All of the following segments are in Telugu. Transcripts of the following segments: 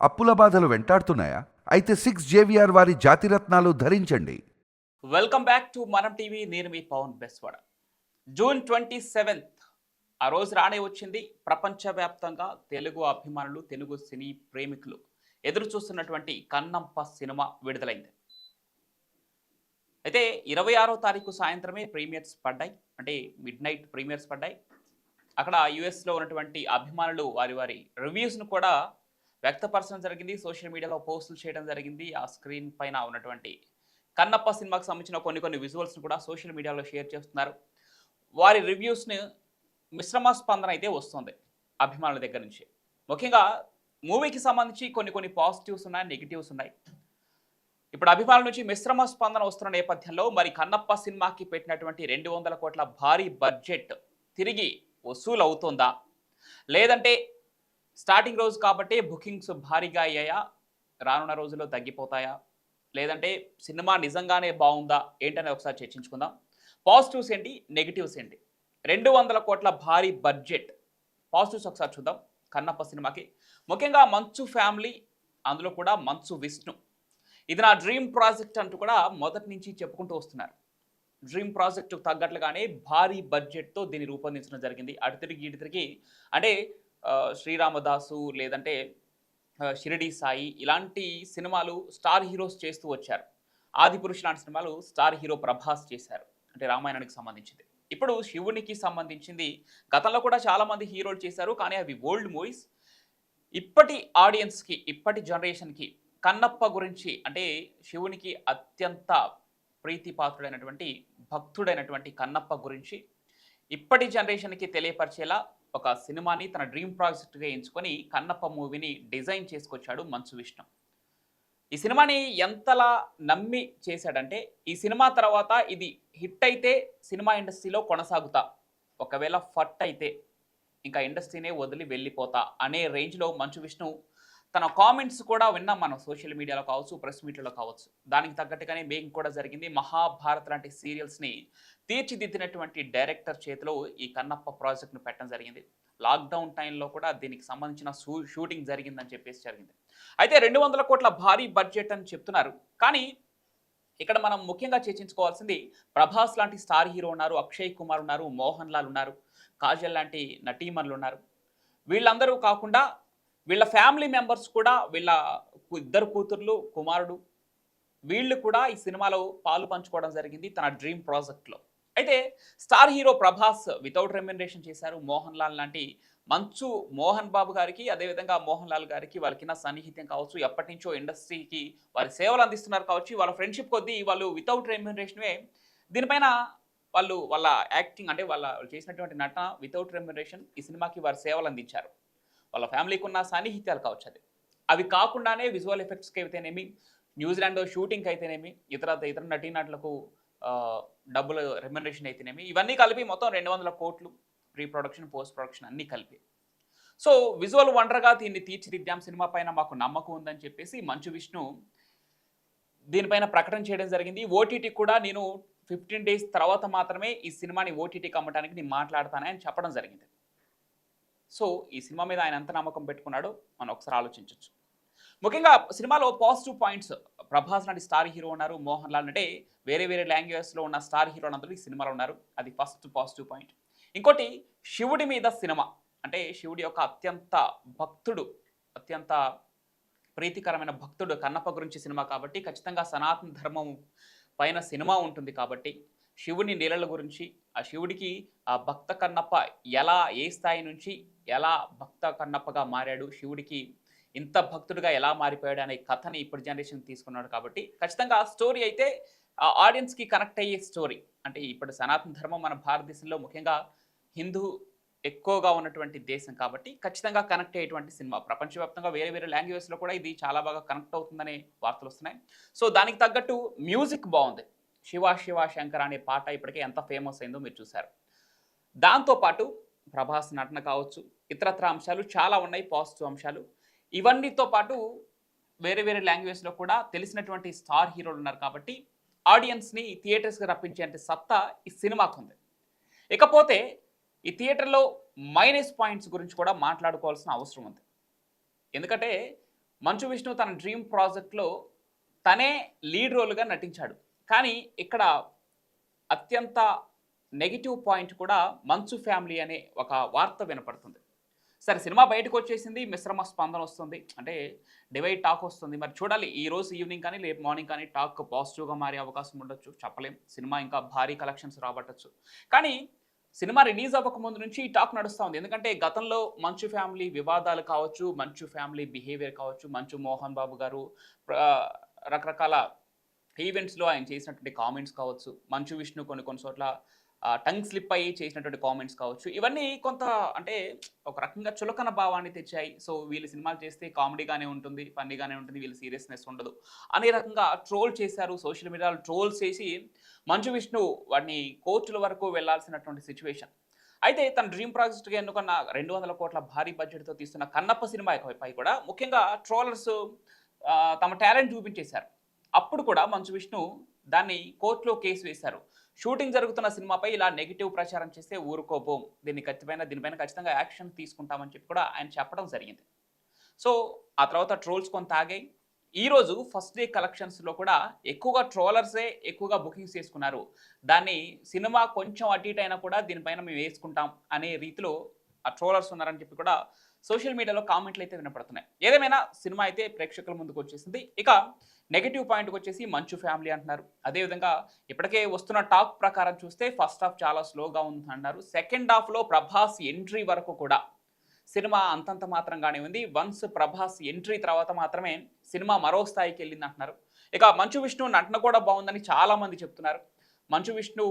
అప్పుల బాధలు వెంటాడుతున్నాయా? అయితే సిక్స్ జేవిఆర్ వారి జాతిరత్నాలు ధరించండి. Welcome back to Manam TV నేను మీ Pavan Beswada. June twenty seventh ఆ రోజు రానే వచ్చింది ప్రపంచవ్యాప్తంగా తెలుగు అభిమానులు తెలుగు సినీ ప్రేమికులు ఎదురు చూస్తున్నటువంటి కన్నంప సినిమా విడుదలైంది. అయితే ఇరవై ఆరో తారీఖు సాయంత్రమే ప్రీమియర్స్ పడ్డాయి. అంటే మిడ్ నైట్ ప్రీమియర్స్ పడ్డాయి. అక్కడ యుఎస్లో ఉన్నటువంటి అభిమానులు వారి వారి రివ్యూస్ను కూడా వ్యక్తపరచడం జరిగింది. సోషల్ మీడియాలో పోస్టులు చేయడం జరిగింది. ఆ స్క్రీన్ పైన ఉన్నటువంటి కన్నప్ప సినిమాకి సంబంధించిన కొన్ని కొన్ని విజువల్స్ను కూడా సోషల్ మీడియాలో షేర్ చేస్తున్నారు. వారి రివ్యూస్ని మిశ్రమ స్పందన అయితే వస్తుంది అభిమానుల దగ్గర నుంచి. ముఖ్యంగా మూవీకి సంబంధించి కొన్ని కొన్ని పాజిటివ్స్ ఉన్నాయి నెగిటివ్స్ ఉన్నాయి. ఇప్పుడు అభిమానుల నుంచి మిశ్రమ స్పందన వస్తున్న నేపథ్యంలో మరి కన్నప్ప సినిమాకి పెట్టినటువంటి రెండు వందల కోట్ల భారీ బడ్జెట్ తిరిగి వసూలు అవుతుందా లేదంటే స్టార్టింగ్ రోజు కాబట్టి బుకింగ్స్ భారీగా అయ్యాయా? రానున్న రోజుల్లో తగ్గిపోతాయా? లేదంటే సినిమా నిజంగానే బాగుందా? ఏంటనే ఒకసారి చర్చించుకుందాం. పాజిటివ్స్ ఏంటి నెగిటివ్స్ ఏంటి రెండు వందల కోట్ల భారీ బడ్జెట్. పాజిటివ్స్ ఒకసారి చూద్దాం. కన్నప్ప సినిమాకి. ముఖ్యంగా మంచు ఫ్యామిలీ అందులో కూడా మంచు విష్ణు. ఇది నా డ్రీమ్ ప్రాజెక్ట్ అంటూ కూడా మొదటి నుంచి చెప్పుకుంటూ వస్తున్నారు. డ్రీమ్ ప్రాజెక్ట్ తగ్గట్లుగానే భారీ బడ్జెట్తో దీన్ని రూపొందించడం జరిగింది. అటు తిరిగి ఇటు తిరిగి. అంటే శ్రీరామదాసు లేదంటే ఆ, షిరిడి సాయి ఇలాంటి సినిమాలు స్టార్ హీరోస్ చేస్తూ వచ్చారు. ఆదిపురుషు లాంటి సినిమాలు స్టార్ హీరో ప్రభాస్ చేశారు. అంటే రామాయణానికి సంబంధించింది. ఇప్పుడు శివునికి సంబంధించింది గతంలో కూడా చాలామంది హీరోలు చేశారు కానీ అవి ఓల్డ్ మూవీస్. ఇప్పటి ఆడియన్స్కి ఇప్పటి జనరేషన్కి కన్నప్ప గురించి అంటే శివునికి అత్యంత ప్రీతిపాత్రుడైనటువంటి భక్తుడైనటువంటి కన్నప్ప గురించి ఇప్పటి జనరేషన్కి తెలియపరిచేలా ఒక సినిమాని తన డ్రీమ్ ప్రాజెక్ట్గా ఎంచుకొని కన్నప్ప మూవీని డిజైన్ చేసుకొచ్చాడు మంచు విష్ణు. ఈ సినిమాని ఎంతలా నమ్మి చేశాడంటే ఈ సినిమా తర్వాత ఇది హిట్ అయితే సినిమా ఇండస్ట్రీలో కొనసాగుతా ఒకవేళ ఫట్ అయితే ఇంకా ఇండస్ట్రీనే వదిలి వెళ్ళిపోతా అనే రేంజ్లో మంచు విష్ణు తన కామెంట్స్ కూడా విన్నాం మనం సోషల్ మీడియాలో కావచ్చు ప్రెస్ మీట్లలో కావచ్చు. దానికి తగ్గట్టుగానే మేకింగ్ కూడా జరిగింది. మహాభారత్ లాంటి సీరియల్స్ని తీర్చిదిద్దినటువంటి డైరెక్టర్ చేతిలో ఈ కన్నప్ప ప్రాజెక్ట్ను పెట్టడం జరిగింది. లాక్డౌన్ టైంలో కూడా దీనికి సంబంధించిన షూటింగ్ జరిగిందని చెప్పేసి జరిగింది. అయితే రెండు వందల కోట్ల భారీ బడ్జెట్ అని చెప్తున్నారు. కానీ ఇక్కడ మనం ముఖ్యంగా చర్చించుకోవాల్సింది ప్రభాస్ లాంటి స్టార్ హీరో ఉన్నారు అక్షయ్ కుమార్ ఉన్నారు మోహన్ లాల్ ఉన్నారు కాజల్ లాంటి నటీమణులు ఉన్నారు. వీళ్ళందరూ కాకుండా వీళ్ళ ఫ్యామిలీ మెంబర్స్ కూడా వీళ్ళ కు- ఇద్దరు కూతుర్లు కుమారుడు వీళ్ళు కూడా ఈ సినిమాలో పాలు పంచుకోవడం జరిగింది తన డ్రీమ్ ప్రాజెక్ట్లో. అయితే star hero Prabhas without remuneration చేశారు మోహన్ లాల్ లాంటి మంచు మోహన్ బాబు గారికి అదేవిధంగా మోహన్ లాల్ గారికి వాళ్ళకిన్న సన్నిహితం కావచ్చు. ఎప్పటి నుంచో ఇండస్ట్రీకి వారి సేవలు అందిస్తున్నారు కావచ్చు. వాళ్ళ ఫ్రెండ్షిప్ కొద్దీ వాళ్ళు వితౌట్ రెమ్యునరేషన్వే దీనిపైన వాళ్ళు వాళ్ళ యాక్టింగ్ అంటే వాళ్ళ వాళ్ళు చేసినటువంటి నటన వితౌట్ రెమ్యునరేషన్ ఈ సినిమాకి వారి సేవలు అందించారు. వాళ్ళ ఫ్యామిలీకి ఉన్న సన్నిహిత్యాలు కావచ్చు అది అవి కాకుండానే విజువల్ ఎఫెక్ట్స్కి అయితేనేమి న్యూజిలాండ్ షూటింగ్కి అయితేనేమి ఇతర ఇతర నటీనటులకు డబ్బులు రెమ్యునరేషన్ అయితేనేమి ఇవన్నీ కలిపి మొత్తం రెండు వందల కోట్లు ప్రీ ప్రొడక్షన్ పోస్ట్ ప్రొడక్షన్ అన్నీ కలిపి. సో విజువల్ వండర్గా దీన్ని తీర్చిదిద్దాం సినిమా పైన మాకు నమ్మకం ఉందని చెప్పేసి మంచు విష్ణు దీనిపైన ప్రకటన చేయడం జరిగింది. ఓటీటీ కూడా నేను ఫిఫ్టీన్ డేస్ తర్వాత మాత్రమే ఈ సినిమాని ఓటీటీకి అమ్మడానికి నేను మాట్లాడతానని చెప్పడం జరిగింది. సో ఈ సినిమా మీద ఆయన ఎంత నమ్మకం పెట్టుకున్నాడో మనం ఒకసారి ఆలోచించవచ్చు ముఖ్యంగా సినిమాలో పాజిటివ్ పాయింట్స్ ప్రభాస్ లాంటి స్టార్ హీరో ఉన్నారు మోహన్ లాల్ అంటే వేరే వేరే లాంగ్వేజెస్లో ఉన్న స్టార్ హీరో అందరూ ఈ సినిమాలో ఉన్నారు. అది ఫస్ట్ పాజిటివ్ పాయింట్. ఇంకోటి శివుడి మీద సినిమా అంటే శివుడి యొక్క అత్యంత భక్తుడు అత్యంత ప్రీతికరమైన భక్తుడు కన్నప్ప గురించి సినిమా కాబట్టి ఖచ్చితంగా సనాతన ధర్మం పైన సినిమా ఉంటుంది కాబట్టి శివుని నీళ్ళ గురించి ఆ శివుడికి ఆ భక్త కన్నప్ప ఎలా ఏ స్థాయి నుంచి ఎలా భక్త కన్నప్పగా మారాడు శివుడికి ఇంత భక్తుడిగా ఎలా మారిపోయాడు అనే కథని ఇప్పుడు జనరేషన్ తీసుకున్నాడు కాబట్టి ఖచ్చితంగా ఆ స్టోరీ అయితే ఆ ఆడియన్స్కి కనెక్ట్ అయ్యే స్టోరీ అంటే ఇప్పుడు సనాతన ధర్మం మన భారతదేశంలో ముఖ్యంగా హిందూ ఎక్కువగా ఉన్నటువంటి దేశం కాబట్టి ఖచ్చితంగా కనెక్ట్ అయ్యేటువంటి సినిమా. ప్రపంచవ్యాప్తంగా వేరే వేరే లాంగ్వేజ్లో కూడా ఇది చాలా బాగా కనెక్ట్ అవుతుందనే వార్తలు వస్తున్నాయి. సో దానికి తగ్గట్టు మ్యూజిక్ బాగుంది. శివ శివ శంకర్ అనే పాట ఇప్పటికే ఎంత ఫేమస్ అయిందో మీరు చూశారు. దాంతోపాటు ప్రభాస్ నటన కావచ్చు ఇతరత్ర అంశాలు చాలా ఉన్నాయి పాజిటివ్ అంశాలు. ఇవన్నీతో పాటు వేరే వేరే లాంగ్వేజ్లో కూడా తెలిసినటువంటి స్టార్ హీరోలు ఉన్నారు కాబట్టి ఆడియన్స్ని థియేటర్స్కి రప్పించేంత సత్తా ఈ సినిమాకు ఉంది. ఇకపోతే ఈ థియేటర్లో మైనస్ పాయింట్స్ గురించి కూడా మాట్లాడుకోవాల్సిన అవసరం ఉంది. ఎందుకంటే మంచు విష్ణు తన డ్రీమ్ ప్రాజెక్ట్లో తనే లీడ్ రోల్గా నటించాడు. కానీ ఇక్కడ అత్యంత నెగిటివ్ పాయింట్ కూడా మంచు ఫ్యామిలీ అనే ఒక వార్త వినపడుతుంది. సరే సినిమా బయటకు వచ్చేసింది మిశ్రమ స్పందన వస్తుంది. అంటే డివైడ్ టాక్ వస్తుంది. మరి చూడాలి ఈ రోజు ఈవినింగ్ కానీ రేపు మార్నింగ్ కానీ టాక్ పాజిటివ్గా మారే అవకాశం ఉండొచ్చు చెప్పలేం. సినిమా ఇంకా భారీ కలెక్షన్స్ రాబట్టచ్చు. కానీ సినిమా రిలీజ్ అవ్వక ముందు నుంచి ఈ టాక్ నడుస్తూ ఉంది. ఎందుకంటే గతంలో మంచు ఫ్యామిలీ వివాదాలు కావచ్చు మంచు ఫ్యామిలీ బిహేవియర్ కావచ్చు మంచు మోహన్ బాబు గారు రకరకాల ఈవెంట్స్లో ఆయన చేసినటువంటి కామెంట్స్ కావచ్చు మంచు విష్ణు కొన్ని కొన్ని చోట్ల టంగ్ స్లిప్ అయ్యి చేసినటువంటి కామెంట్స్ కావచ్చు ఇవన్నీ కొంత అంటే ఒక రకంగా చులకన భావాన్ని తెచ్చాయి. సో వీళ్ళు సినిమాలు చేస్తే కామెడీగానే ఉంటుంది ఫన్నీగానే ఉంటుంది వీళ్ళు సీరియస్నెస్ ఉండదు. అనే రకంగా ట్రోల్ చేశారు సోషల్ మీడియాలో ట్రోల్స్ చేసి మంచు విష్ణు వాడిని కోర్టుల వరకు వెళ్ళాల్సినటువంటి సిచ్యువేషన్. అయితే తన డ్రీమ్ ప్రాజెక్ట్గా ఎన్నుకున్న రెండు వందల కోట్ల భారీ బడ్జెట్తో తీస్తున్న కన్నప్ప సినిమా పై కూడా ముఖ్యంగా ట్రోలర్స్ తమ టాలెంట్ చూపించేశారు. అప్పుడు కూడా మంచు విష్ణు దాన్ని కోర్టులో కేసు వేశారు. షూటింగ్ జరుగుతున్న సినిమాపై ఇలా నెగిటివ్ ప్రచారం చేస్తే ఊరుకోబోం. దీన్ని ఖచ్చితమైన దీనిపైన ఖచ్చితంగా యాక్షన్ తీసుకుంటామని చెప్పి కూడా ఆయన చెప్పడం జరిగింది. సో ఆ తర్వాత ట్రోల్స్ కొంత ఆగాయి. ఈరోజు ఫస్ట్ డే కలెక్షన్స్లో కూడా ఎక్కువగా ట్రోలర్సే ఎక్కువగా బుకింగ్స్ చేసుకున్నారు. దాన్ని సినిమా కొంచెం అటు ఇటు అయినా కూడా దీనిపైన మేము వేసుకుంటాం అనే రీతిలో ఆ ట్రోలర్స్ ఉన్నారని చెప్పి కూడా సోషల్ మీడియాలో కామెంట్లు అయితే వినపడుతున్నాయి. ఏదేమైనా సినిమా అయితే ప్రేక్షకుల ముందుకు వచ్చేసింది. ఇక నెగిటివ్ పాయింట్కి వచ్చేసి మంచు ఫ్యామిలీ అంటున్నారు. అదేవిధంగా ఇప్పటికే వస్తున్న టాక్ ప్రకారం చూస్తే ఫస్ట్ హాఫ్ చాలా స్లోగా ఉంది అన్నారు సెకండ్ హాఫ్లో ప్రభాస్ ఎంట్రీ వరకు కూడా సినిమా అంతంత మాత్రంగానే ఉంది. వన్స్ ప్రభాస్ ఎంట్రీ తర్వాత మాత్రమే సినిమా మరో స్థాయికి వెళ్ళింది అంటున్నారు. ఇక మంచు విష్ణు నటన కూడా బాగుందని చాలామంది చెప్తున్నారు. మంచు విష్ణు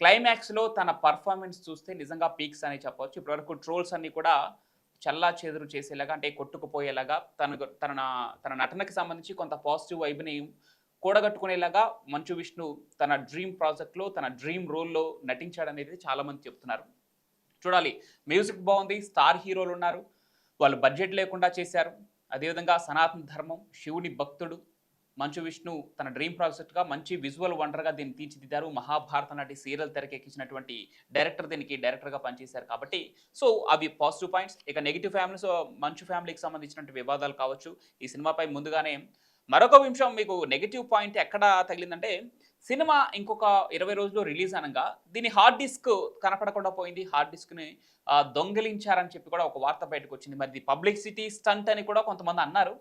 క్లైమాక్స్లో తన పర్ఫార్మెన్స్ చూస్తే నిజంగా పీక్స్ అని చెప్పవచ్చు ఇప్పటివరకు ట్రోల్స్ అన్నీ కూడా చల్లా చెదురు చేసేలాగా అంటే కొట్టుకుపోయేలాగా తన తన తన నటనకి సంబంధించి కొంత పాజిటివ్ వైబ్ని కూడగట్టుకునేలాగా మంచు విష్ణు తన డ్రీమ్ ప్రాజెక్ట్లో తన డ్రీమ్ రోల్లో నటించాడనేది చాలామంది చెప్తున్నారు. చూడాలి మ్యూజిక్ బాగుంది స్టార్ హీరోలు ఉన్నారు వాళ్ళు బడ్జెట్ లేకుండా చేశారు. అదేవిధంగా సనాతన ధర్మం శివుని భక్తుడు మంచు విష్ణు తన డ్రీమ్ ప్రాజెక్ట్గా మంచి విజువల్ వండర్గా దీన్ని తీర్చిదిద్దారు. మహాభారత నాటి సీరియల్ తెరకెక్కించినటువంటి డైరెక్టర్ దీనికి డైరెక్టర్గా పనిచేశారు కాబట్టి సో అవి పాజిటివ్ పాయింట్స్. ఇక నెగిటివ్ ఫ్యామిలీస్ మంచు ఫ్యామిలీకి సంబంధించినటువంటి వివాదాలు కావచ్చు. ఈ సినిమాపై ముందుగానే మరొక విషయం మీకు నెగిటివ్ పాయింట్ ఎక్కడ తగిలిందంటే సినిమా ఇంకొక ఇరవై రోజుల్లో రిలీజ్ అనగా దీని హార్డ్ డిస్క్ కనపడకుండా పోయింది. హార్డ్ డిస్క్ని దొంగిలించారని చెప్పి కూడా ఒక వార్త బయటకు వచ్చింది. మరి ఇది పబ్లిసిటీ స్టంట్ అని కూడా కొంతమంది అన్నారు.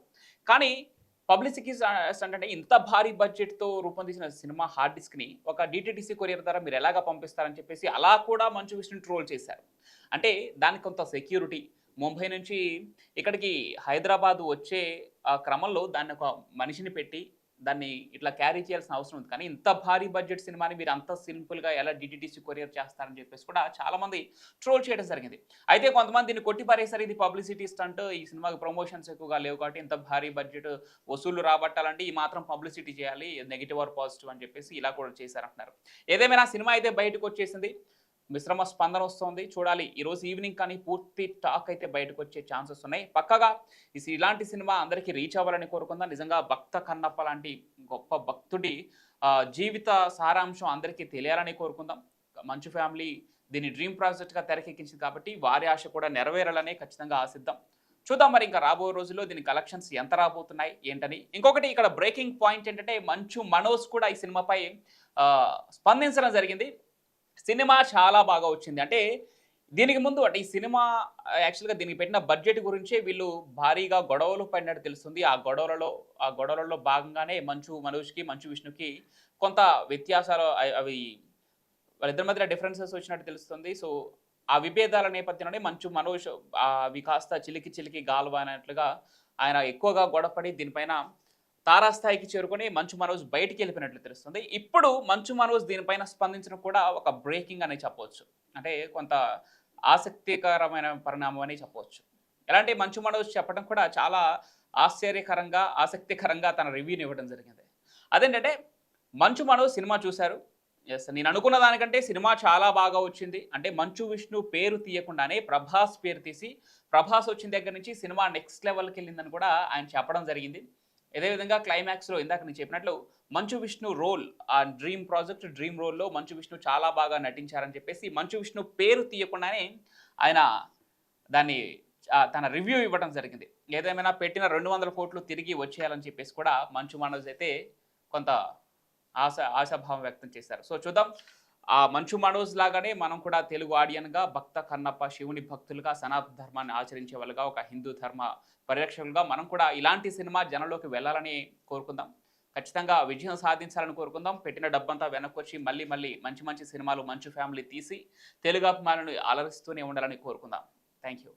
కానీ పబ్లిసిటీ స్టంట్ అంటే ఇంత భారీ బడ్జెట్తో రూపొందించిన సినిమా హార్డ్ డిస్క్ని ఒక డిటిటిసి కొరియర్ ద్వారా మీరు ఎలాగా పంపిస్తారని చెప్పేసి అలా కూడా మంచు విష్ణు ట్రోల్ చేశారు. అంటే దానికి కొంత సెక్యూరిటీ. ముంబై నుంచి ఇక్కడికి హైదరాబాద్ వచ్చే క్రమంలో దాన్ని ఒక మనిషిని పెట్టి దాన్ని ఇట్లా క్యారీ చేయాల్సిన అవసరం ఉంది. కానీ ఇంత భారీ బడ్జెట్ సినిమాని మీరు అంత సింపుల్గా ఎలా డిటిటిసి కొరియర్ చేస్తారని చెప్పేసి కూడా చాలా మంది ట్రోల్ చేయడం జరిగింది. అయితే కొంతమంది దీన్ని కొట్టిపారేసరి ఇది పబ్లిసిటీ స్టంట్ ఈ సినిమాకి ప్రమోషన్స్ ఎక్కువగా లేవు కాబట్టి ఇంత భారీ బడ్జెట్ వసూళ్ళు రాబట్టాలంటే ఈ మాత్రం పబ్లిసిటీ చేయాలి. నెగిటివ్ ఆర్ పాజిటివ్ అని చెప్పేసి ఇలా కూడా చేశారంటున్నారు. ఏదేమైనా సినిమా అయితే బయటకు వచ్చేసింది. మిశ్రమ స్పందన వస్తుంది. చూడాలి ఈ రోజు ఈవినింగ్ కానీ పూర్తి టాక్ అయితే బయటకు వచ్చే ఛాన్సెస్ ఉన్నాయి. పక్కగా ఇలాంటి సినిమా అందరికీ రీచ్ అవ్వాలని కోరుకుందాం. నిజంగా భక్త కన్నప్ప లాంటి గొప్ప భక్తుడి జీవిత సారాంశం అందరికీ తెలియాలని కోరుకుందాం. మంచు ఫ్యామిలీ దీన్ని డ్రీమ్ ప్రాజెక్ట్గా తెరకెక్కించింది కాబట్టి వారి ఆశ కూడా నెరవేరాలనే ఖచ్చితంగా ఆశిద్దాం. చూద్దాం మరి ఇంకా రాబోయే రోజుల్లో దీని కలెక్షన్స్ ఎంత రాబోతున్నాయి ఏంటని. ఇంకొకటి ఇక్కడ బ్రేకింగ్ పాయింట్ ఏంటంటే మంచు మనోజ్ కూడా ఈ సినిమాపై స్పందించడం జరిగింది. సినిమా చాలా బాగా వచ్చింది. అంటే దీనికి ముందు అంటే ఈ సినిమా యాక్చువల్గా దీనికి పెట్టిన బడ్జెట్ గురించే వీళ్ళు భారీగా గొడవలు పడినట్టు తెలుస్తుంది. ఆ గొడవలలో ఆ గొడవలలో భాగంగానే మంచు మనోజ్కి మంచు విష్ణుకి కొంత వ్యత్యాసాలు అవి వాళ్ళిద్దరి మధ్య డిఫరెన్సెస్ వచ్చినట్టు తెలుస్తుంది. సో ఆ విభేదాల నేపథ్యంలోనే మంచు మనోజ్ అవి కాస్త చిలికి చిలికి గాల్వా అన్నట్లుగా ఆయన ఎక్కువగా గొడవపడి దీనిపైన తారాస్థాయికి చేరుకొని మంచు మనోజ్ బయటికి వెళ్ళిపోయినట్లు తెలుస్తుంది. ఇప్పుడు మంచు మనోజ్ దీనిపైన స్పందించడం కూడా ఒక బ్రేకింగ్ అని చెప్పవచ్చు. అంటే కొంత ఆసక్తికరమైన పరిణామం అని చెప్పవచ్చు. ఎలాంటి మంచు మనోజ్ చెప్పడం కూడా చాలా ఆశ్చర్యకరంగా ఆసక్తికరంగా తన రివ్యూని ఇవ్వడం జరిగింది. అదేంటంటే మంచు మనోజ్ సినిమా చూశారు. ఎస్ నేను అనుకున్న దానికంటే సినిమా చాలా బాగా వచ్చింది. అంటే మంచు విష్ణు పేరు తీయకుండానే ప్రభాస్ పేరు తీసి ప్రభాస్ వచ్చిన దగ్గర నుంచి సినిమా నెక్స్ట్ లెవెల్కి వెళ్ళిందని కూడా ఆయన చెప్పడం జరిగింది. అదేవిధంగా క్లైమాక్స్లో ఇందాక నేను చెప్పినట్లు మంచు విష్ణు రోల్ ఆ డ్రీమ్ ప్రాజెక్ట్ డ్రీమ్ రోల్లో మంచు విష్ణు చాలా బాగా నటించారని చెప్పేసి మంచు విష్ణు పేరు తీయకుండానే ఆయన దాన్ని తన రివ్యూ ఇవ్వడం జరిగింది. ఏదేమైనా పెట్టిన రెండు వందల కోట్లు తిరిగి వచ్చేయాలని చెప్పేసి కూడా మంచు మనోజ్ అయితే కొంత ఆశ ఆశాభావం వ్యక్తం చేశారు. సో చూద్దాం. ఆ మంచు మనోజ్ లాగానే మనం కూడా తెలుగు ఆడియన్గా భక్త కన్నప్ప శివుని భక్తులుగా సనాతన ధర్మాన్ని ఆచరించే వాళ్ళుగా ఒక హిందూ ధర్మ పరిరక్షకులుగా మనం కూడా ఇలాంటి సినిమా జనంలోకి వెళ్ళాలని కోరుకుందాం. ఖచ్చితంగా విజయం సాధించాలని కోరుకుందాం. పెట్టిన డబ్బంతా వెనక్కొచ్చి మళ్ళీ మళ్ళీ మంచి మంచి సినిమాలు మంచి ఫ్యామిలీ తీసి తెలుగు అభిమానులు అలరిస్తూనే ఉండాలని కోరుకుందాం. Thank you